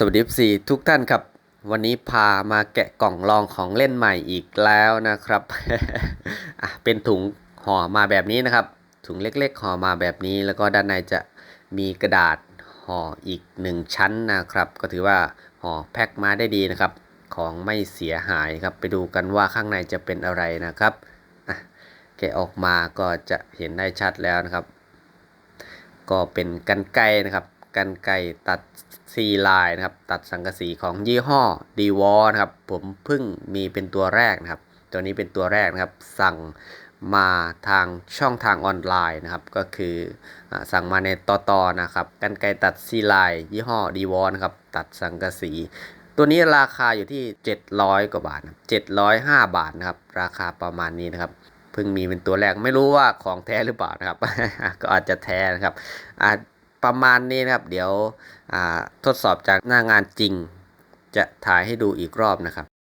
สวัสดีสี่ทุกท่านครับ วันนี้พามาแกะกล่องลองของเล่นใหม่อีกแล้วนะครับเป็นถุงห่อมาแบบนี้นะครับ ถุงเล็กๆห่อมาแบบนี้ แล้วก็ด้านในจะมีกระดาษห่ออีกหนึ่งชั้นนะครับ ก็ถือว่าห่อแพ็คมาได้ดีนะครับ ของไม่เสียหายครับ ไปดูกันว่าข้างในจะเป็นอะไรนะครับแกะออกมาก็จะเห็นได้ชัดแล้วนะครับ ก็เป็นกันไกรนะครับ กันไกรตัดซีลายนะครับ ตัดสังกะสีของยี่ห้อดีวอนะครับ ผมเพิ่งมีเป็นตัวแรกนะครับ ตัวนี้เป็นตัวแรกนะครับ สั่งมาทางช่องทางออนไลน์นะครับ ก็คืออสั่งมาในต่อตอนะครับ กันไกรตัดซีลายยี่ห้อดีวอนะครับ ตัดสังกะสี ตัวนี้ราคาอยู่ที่ 700 กว่าบาท 705 บาทนะครับ ราคาประมาณนี้นะครับเพิ่งมีเป็นตัวแรกไม่รู้ว่าของแท้หรือเปล่านะครับ ก็อาจจะแท้นะครับอ่า ประมาณนี้นะครับ เดี๋ยวทดสอบจากหน้างานจริง จะถ่ายให้ดูอีกรอบนะครับ